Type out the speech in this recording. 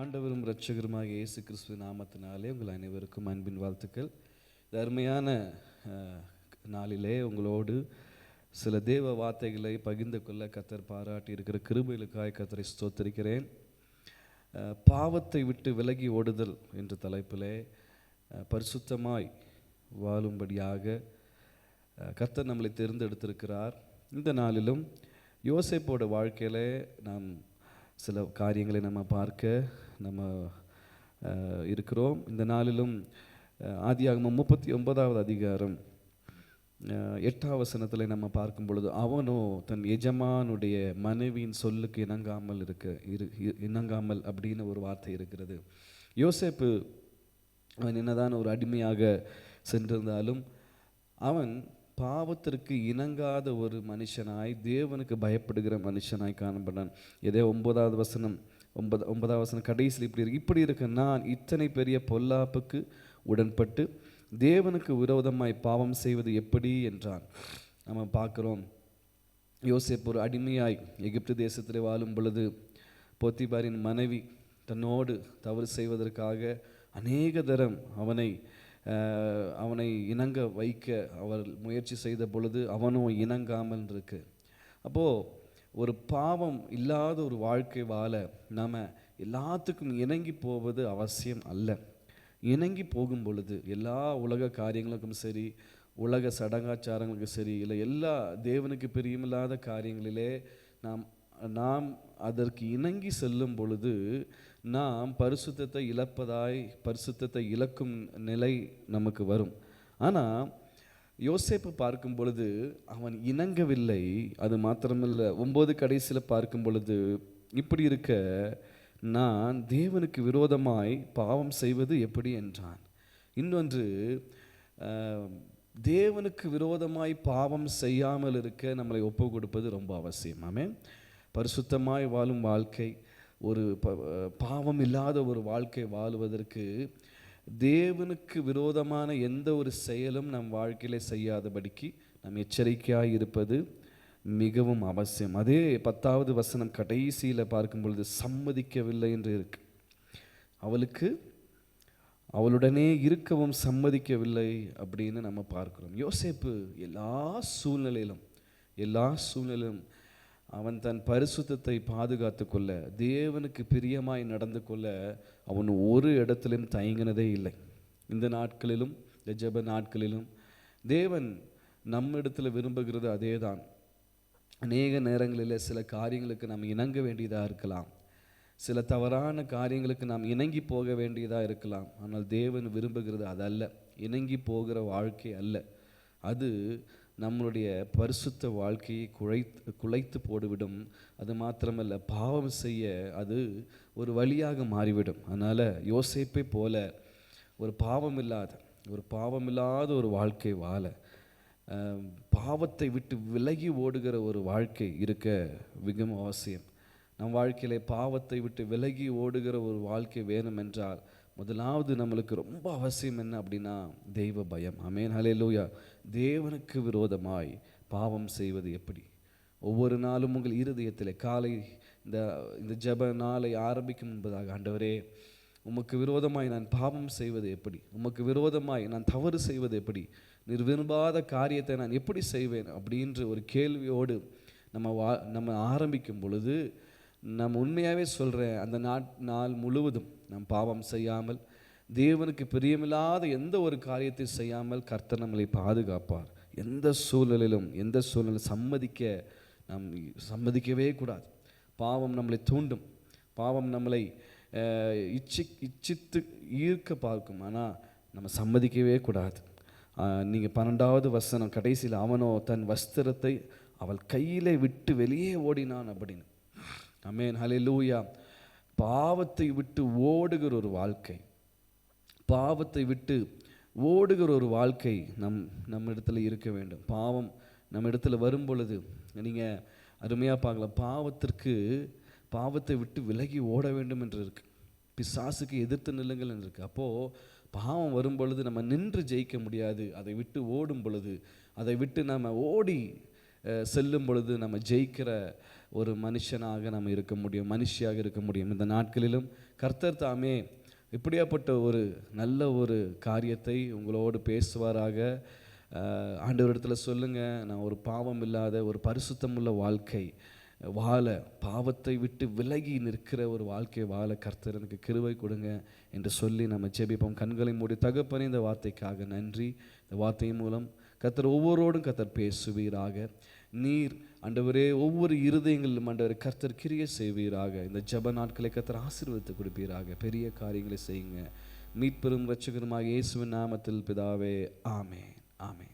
ஆண்டவரும் ரட்சகருமாக இயேசு கிறிஸ்துவ நாமத்தினாலே உங்கள் அனைவருக்கும் அன்பின் வாழ்த்துக்கள். இந்த அருமையான நாளிலே உங்களோடு சில தேவ வார்த்தைகளை பகிர்ந்து கொள்ள கத்தர் பாராட்டி இருக்கிற கிருபைகளுக்காய் கத்தரை ஸ்தோத்திருக்கிறேன். பாவத்தை விட்டு விலகி ஓடுதல் என்ற தலைப்பிலே பரிசுத்தமாய் வாழும்படியாக கத்தர் நம்மளை தேர்ந்தெடுத்திருக்கிறார். இந்த நாளிலும் யோசைப்போட வாழ்க்கையில் நாம் சில காரியங்களை நம்ம பார்க்க நம்ம இருக்கிறோம். இந்த நாளிலும் அஹ், ஆதியாகமம் முப்பத்தி ஒன்பதாவது அதிகாரம் எட்டாம் வசனத்தில் நம்ம பார்க்கும் பொழுது அவனோ தன் எஜமானுடைய மனைவியின் சொல்லுக்கு இணங்காமல் இருக்க இரு இ- இணங்காமல் அப்படின்னு ஒரு வார்த்தை இருக்கிறது. யோசேப்பு அவன் என்னதான் ஒரு அடிமையாக சென்றிருந்தாலும் அவன் பாவத்திற்கு இணங்காத ஒரு மனுஷனாய் தேவனுக்கு பயப்படுகிற மனுஷனாய் காணப்பட்டான். இதே ஒன்பதாவது வசனம் ஒன்பது ஒன்பதாவது வசனம் கடைசியில் இப்படி இருக்கு. இப்படி இருக்க நான் இத்தனை பெரிய பொல்லாப்புக்கு உடன்பட்டு தேவனுக்கு விரோதமாய் பாவம் செய்வது எப்படி என்றான். நம்ம பார்க்குறோம். யோசேப் ஒரு அடிமையாய் எகிப்து தேசத்தில் வாழும் பொழுது போத்திபாரின் மனைவி தன்னோடு தவறு செய்வதற்காக அநேக தரம் அவனை அவனை இணங்க வைக்க அவர் முயற்சி செய்த பொழுது அவனும் இணங்காமல் இருக்கு. அப்போது ஒரு பாவம் இல்லாத ஒரு வாழ்க்கை வாழ நாம் எல்லாத்துக்கும் இணங்கி போவது அவசியம் அல்ல. இணங்கி போகும் பொழுது எல்லா உலக காரியங்களுக்கும் சரி உலக சடங்காச்சாரங்களுக்கும் சரி இல்லை எல்லா தேவனுக்கு பிரியமில்லாத காரியங்களிலே நாம் நாம் அதற்கு இணங்கி செல்லும் பொழுது நாம் பரிசுத்தத்தை இழப்பதாய் பரிசுத்தத்தை இழக்கும் நிலை நமக்கு வரும். ஆனால் யோசேப்பு பார்க்கும் பொழுது அவன் இணங்கவில்லை. அது மாத்திரமில்லை. ஒம்பது கடைசியில் பார்க்கும் பொழுது இப்படி இருக்க நான் தேவனுக்கு விரோதமாய் பாவம் செய்வது எப்படி என்றான். இன்னொன்று தேவனுக்கு விரோதமாய் பாவம் செய்யாமல் இருக்க நம்மளை ஒப்பு கொடுப்பது ரொம்ப அவசியம். ஆமே பரிசுத்தமாய் வாழும் வாழ்க்கை ஒரு ப- பாவம் இல்லாத ஒரு வாழ்க்கை வாழுவதற்கு தேவனுக்கு விரோதமான எந்த ஒரு செயலும் நம் வாழ்க்கையில் செய்யாதபடிக்கு நாம் எச்சரிக்கையாக இருப்பது மிகவும் அவசியம். அதே பத்தாவது வசனம் கடைசியில் பார்க்கும் பொழுது சம்மதிக்கவில்லை என்று இருக்கு. அவளுக்கு அவளுடனே இருக்கவும் சம்மதிக்கவில்லை அப்படின்னு நம்ம பார்க்குறோம். யோசேப்பு எல்லா சூழ்நிலையிலும் எல்லா சூழ்நிலையிலும் அவன் தன் பரிசுத்தத்தை பாதுகாத்து கொள்ள தேவனுக்கு பிரியமாய் நடந்து கொள்ள அவன் ஒரு இடத்திலும் தயங்கினதே இல்லை. இந்த நாட்களிலும் இந்த நாட்களிலும் தேவன் நம்மிடத்தில் விரும்புகிறது அதே தான் அநேக நேரங்களில் சில காரியங்களுக்கு நாம் இணங்க வேண்டியதாக இருக்கலாம். சில தவறான காரியங்களுக்கு நாம் இணங்கி போக வேண்டியதாக இருக்கலாம். ஆனால் தேவன் விரும்புகிறது அதல்ல. இணங்கி போகிற வாழ்க்கை அல்ல. அது நம்மளுடைய பரிசுத்த வாழ்க்கையை குழைத்து குலைத்து போடுவிடும். அது மாத்திரமல்ல பாவம் செய்ய அது ஒரு வழியாக மாறிவிடும். அதனால் யோசிப்பை போல ஒரு பாவம் இல்லாத ஒரு பாவம் இல்லாத ஒரு வாழ்க்கை வாழ பாவத்தை விட்டு விலகி ஓடுகிற ஒரு வாழ்க்கை இருக்க மிகவும் அவசியம். நம் வாழ்க்கையிலே பாவத்தை விட்டு விலகி ஓடுகிற ஒரு வாழ்க்கை வேணும் என்றால் முதலாவது நம்மளுக்கு ரொம்ப அவசியம் என்ன அப்படின்னா தெய்வ பயம். அமேன் ஹalleluya. தேவனுக்கு விரோதமாய் பாவம் செய்வது எப்படி? ஒவ்வொரு நாளும் உங்கள் இருதயத்தில் காலை இந்த இந்த ஜெப நாளை ஆரம்பிக்கும் என்பதாக ஆண்டவரே உமக்கு விரோதமாய் நான் பாவம் செய்வது எப்படி? உமக்கு விரோதமாய் நான் தவறு செய்வது எப்படி? நீர் விரும்பாத காரியத்தை நான் எப்படி செய்வேன்? அப்படின்ற ஒரு கேள்வியோடு நம்ம வா நம்ம ஆரம்பிக்கும் பொழுது நம்ம உண்மையாகவே சொல்கிறேன் அந்த நாட் நாள் முழுவதும் நாம் பாவம் செய்யாமல் தேவனுக்கு பிரியமில்லாத எந்த ஒரு காரியத்தை செய்யாமல் கர்த்தர் நம்மளை பாதுகாப்பார். எந்த சூழலிலும் எந்த சூழலிலும் சம்மதிக்க நாம் சம்மதிக்கவே கூடாது. பாவம் நம்மளை தூண்டும். பாவம் நம்மளை இச்சி இச்சித்து ஈர்க்க பார்க்கும். ஆனால் நம்ம சம்மதிக்கவே கூடாது. நீங்கள் பன்னெண்டாவது வசனம் கடைசியில் அவனோ தன் வஸ்திரத்தை அவள் கையிலே விட்டு வெளியே ஓடினான் அப்படின்னு. அமேன் லூயா பாவத்தை விட்டு ஓடுகிற ஒரு வாழ்க்கை. பாவத்தை விட்டு ஓடுகிற ஒரு வாழ்க்கை நம் நம்ம இடத்துல இருக்க வேண்டும். பாவம் நம்ம இடத்துல வரும் பொழுது நீங்கள் அருமையாக பார்க்கலாம். பாவத்திற்கு பாவத்தை விட்டு விலகி ஓட வேண்டும் என்று இருக்கு. பிசாசுக்கு எதிர்த்து நில்லுங்கள் என்று இருக்கு. அப்போது பாவம் வரும் பொழுது நம்ம நின்று ஜெயிக்க முடியாது. அதை விட்டு ஓடும் பொழுது அதை விட்டு நம்ம ஓடி செல்லும் பொழுது நம்ம ஜெயிக்கிற ஒரு மனுஷனாக நம்ம இருக்க முடியும் மனுஷியாக இருக்க முடியும். இந்த நாட்களிலும் கர்த்தர் தாமே இப்படியாப்பட்ட ஒரு நல்ல ஒரு காரியத்தை உங்களோடு பேசுவாராக. அஹ், ஆண்டவரிடத்தில் சொல்லுங்கள் நான் ஒரு பாவம் இல்லாத ஒரு பரிசுத்தமுள்ள வாழ்க்கை. வாழ பாவத்தை விட்டு விலகி நிற்கிற ஒரு வாழ்க்கை வாழ கர்த்தர் எனக்கு கிருவை கொடுங்க என்று சொல்லி நம்ம ஜெபிப்போம். கண்களை மூடி தகப்பனே இந்த வார்த்தைக்காக நன்றி. இந்த வார்த்தையின் மூலம் கர்த்தர் ஒவ்வொருவரோடும் கர்த்தர் பேசுவீராக. நீர் அண்டவரே ஒவ்வொரு இருதயங்களிலும் ஆண்டவரே கர்த்தர் கிரிய செய்வீராக. இந்த ஜெப நாட்களை கர்த்தர் ஆசீர்வதித்து கொடுப்பீராக. பெரிய காரியங்களை செய்யுங்க. மீட்பெரும் ரட்சகருமாக இயேசுவின் நாமத்தில் பிதாவே ஆமே ஆமே